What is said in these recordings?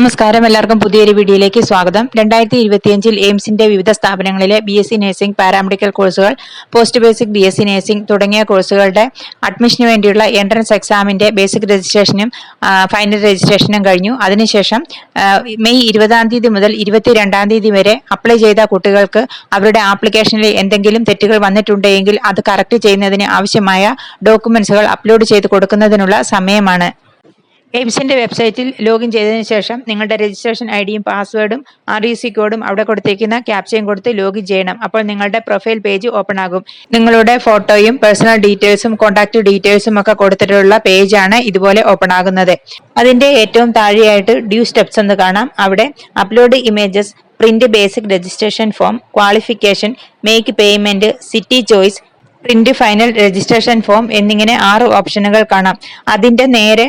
നമസ്കാരം. എല്ലാവർക്കും പുതിയൊരു വീഡിയോയിലേക്ക് സ്വാഗതം. രണ്ടായിരത്തി ഇരുപത്തിയഞ്ചിൽ എയിംസിന്റെ വിവിധ സ്ഥാപനങ്ങളിലെ B S C nursing paramedical കോഴ്സുകൾ post basic B S C nursing തുടങ്ങിയ കോഴ്സുകളുടെ അഡ്മിഷന് വേണ്ടിയുള്ള എൻട്രൻസ് എക്സാമിന്റെ ബേസിക് രജിസ്ട്രേഷനും ഫൈനൽ രജിസ്ട്രേഷനും കഴിഞ്ഞു. അതിനുശേഷം മെയ് ഇരുപതാം തീയതി മുതൽ ഇരുപത്തിരണ്ടാം തീയതി വരെ അപ്ലൈ ചെയ്ത കുട്ടികൾക്ക് അവരുടെ ആപ്ലിക്കേഷനിൽ എന്തെങ്കിലും തെറ്റുകൾ വന്നിട്ടുണ്ടെങ്കിൽ അത് കറക്റ്റ് ചെയ്യുന്നതിന് ആവശ്യമായ ഡോക്യുമെന്റ്സുകൾ അപ്ലോഡ് ചെയ്ത് കൊടുക്കുന്നതിനുള്ള സമയമാണ്. എയിംസിന്റെ വെബ്സൈറ്റിൽ ലോഗിൻ ചെയ്തതിന് ശേഷം നിങ്ങളുടെ രജിസ്ട്രേഷൻ ഐ ഡിയും പാസ്വേഡും ആർ ഇ സി കോഡും അവിടെ കൊടുത്തേക്കുന്ന ക്യാപ്ചയും കൊടുത്ത് ലോഗിൻ ചെയ്യണം. അപ്പോൾ നിങ്ങളുടെ പ്രൊഫൈൽ പേജ് ഓപ്പൺ ആകും. നിങ്ങളുടെ ഫോട്ടോയും പേഴ്സണൽ ഡീറ്റെയിൽസും കോൺടാക്ട് ഡീറ്റെയിൽസും ഒക്കെ കൊടുത്തിട്ടുള്ള പേജാണ് ഇതുപോലെ ഓപ്പൺ ആകുന്നത്. അതിന്റെ ഏറ്റവും താഴെയായിട്ട് ഡ്യൂ സ്റ്റെപ്സ് എന്ന് കാണാം. അവിടെ upload images print basic registration form qualification make payment city choice print final registration form എന്നിങ്ങനെ ആറ് ഓപ്ഷനുകൾ കാണാം. അതിന്റെ നേരെ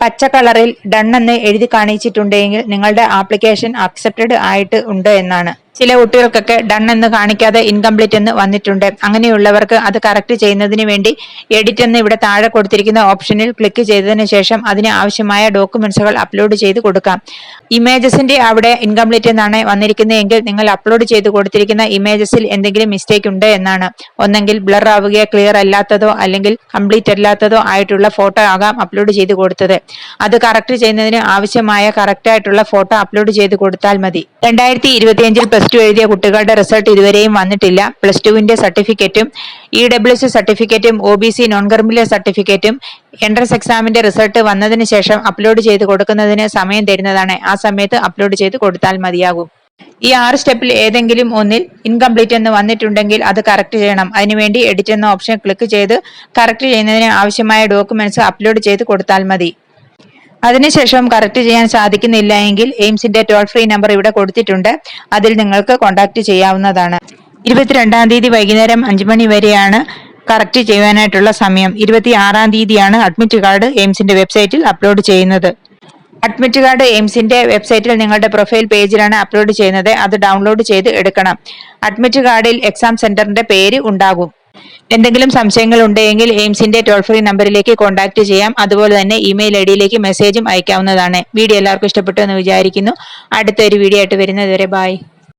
പച്ച കളറിൽ ഡൺ എന്ന് എഴുതി കാണിച്ചിട്ടുണ്ടെങ്കിൽ നിങ്ങളുടെ ആപ്ലിക്കേഷൻ അക്സെപ്റ്റഡ് ആയിട്ട് ഉണ്ട് എന്നാണ്. ചില കുട്ടികൾക്കൊക്കെ ഡൺ എന്ന് കാണിക്കാതെ ഇൻകംപ്ലീറ്റ് എന്ന് വന്നിട്ടുണ്ട്. അങ്ങനെയുള്ളവർക്ക് അത് കറക്റ്റ് ചെയ്യുന്നതിന് വേണ്ടി എഡിറ്റ് എന്ന് ഇവിടെ താഴെ കൊടുത്തിരിക്കുന്ന ഓപ്ഷനിൽ ക്ലിക്ക് ചെയ്തതിന് ശേഷം അതിന് ആവശ്യമായ ഡോക്യുമെന്റ്സുകൾ അപ്ലോഡ് ചെയ്ത് കൊടുക്കാം. ഇമേജസിന്റെ അവിടെ ഇൻകംപ്ലീറ്റ് എന്നാണ് വന്നിരിക്കുന്നതെങ്കിൽ നിങ്ങൾ അപ്ലോഡ് ചെയ്ത് കൊടുത്തിരിക്കുന്ന ഇമേജസിൽ എന്തെങ്കിലും മിസ്റ്റേക്ക് ഉണ്ട് എന്നാണ്. ഒന്നെങ്കിൽ ബ്ലർ ആവുകയോ ക്ലിയർ അല്ലാത്തതോ അല്ലെങ്കിൽ കംപ്ലീറ്റ് അല്ലാത്തതോ ആയിട്ടുള്ള ഫോട്ടോ ആകാം അപ്ലോഡ് ചെയ്ത് കൊടുത്തത്. അത് കറക്റ്റ് ചെയ്യുന്നതിന് ആവശ്യമായ കറക്റ്റ് ആയിട്ടുള്ള ഫോട്ടോ അപ്ലോഡ് ചെയ്ത് കൊടുത്താൽ മതി. രണ്ടായിരത്തി ഇരുപത്തിയഞ്ചിൽ പ്ലസ് ടു എഴുതിയ കുട്ടികളുടെ റിസൾട്ട് ഇതുവരെയും വന്നിട്ടില്ല. പ്ലസ് ടുവിന്റെ സർട്ടിഫിക്കറ്റും ഇ ഡബ്ല്യു സി സർട്ടിഫിക്കറ്റും ഒ ബി സി നോൺ കർമിലെ സർട്ടിഫിക്കറ്റും എൻട്രൻസ് എക്സാമിന്റെ റിസൾട്ട് വന്നതിന് ശേഷം അപ്ലോഡ് ചെയ്ത് കൊടുക്കുന്നതിന് സമയം തരുന്നതാണ്. ആ സമയത്ത് അപ്ലോഡ് ചെയ്ത് കൊടുത്താൽ മതിയാകും. ഈ ആറ് സ്റ്റെപ്പിൽ ഏതെങ്കിലും ഒന്നിൽ ഇൻകംപ്ലീറ്റ് എന്ന് വന്നിട്ടുണ്ടെങ്കിൽ അത് കറക്റ്റ് ചെയ്യണം. അതിനുവേണ്ടി എഡിറ്റ് എന്ന ഓപ്ഷൻ ക്ലിക്ക് ചെയ്ത് കറക്റ്റ് ചെയ്യുന്നതിന് ആവശ്യമായ ഡോക്യുമെന്റ്സ് അപ്ലോഡ് ചെയ്ത് കൊടുത്താൽ മതി. അതിനുശേഷം കറക്റ്റ് ചെയ്യാൻ സാധിക്കുന്നില്ല എങ്കിൽ എയിംസിന്റെ ടോൾ ഫ്രീ നമ്പർ ഇവിടെ കൊടുത്തിട്ടുണ്ട്. അതിൽ നിങ്ങൾക്ക് കോൺടാക്ട് ചെയ്യാവുന്നതാണ്. ഇരുപത്തിരണ്ടാം തീയതി വൈകുന്നേരം അഞ്ചു മണി വരെയാണ് കറക്റ്റ് ചെയ്യാനായിട്ടുള്ള സമയം. ഇരുപത്തി ആറാം തീയതിയാണ് അഡ്മിറ്റ് കാർഡ് എയിംസിന്റെ വെബ്സൈറ്റിൽ അപ്ലോഡ് ചെയ്യുന്നത്. അഡ്മിറ്റ് കാർഡ് എയിംസിന്റെ വെബ്സൈറ്റിൽ നിങ്ങളുടെ പ്രൊഫൈൽ പേജിലാണ് അപ്ലോഡ് ചെയ്യുന്നത്. അത് ഡൗൺലോഡ് ചെയ്ത് എടുക്കണം. അഡ്മിറ്റ് കാർഡിൽ എക്സാം സെന്ററിന്റെ പേര് ഉണ്ടാകും. എന്തെങ്കിലും സംശയങ്ങൾ ഉണ്ടെങ്കിൽ എയിംസിന്റെ ടോൾ ഫ്രീ നമ്പറിലേക്ക് കോൺടാക്ട് ചെയ്യാം. അതുപോലെ തന്നെ ഇമെയിൽ ഐ ഡിയിലേക്ക് മെസ്സേജും അയക്കാവുന്നതാണ്. വീഡിയോ എല്ലാവർക്കും ഇഷ്ടപ്പെട്ടു എന്ന് വിചാരിക്കുന്നു. അടുത്തൊരു വീഡിയോ ആയിട്ട് വരുന്നത് വരെ ബൈ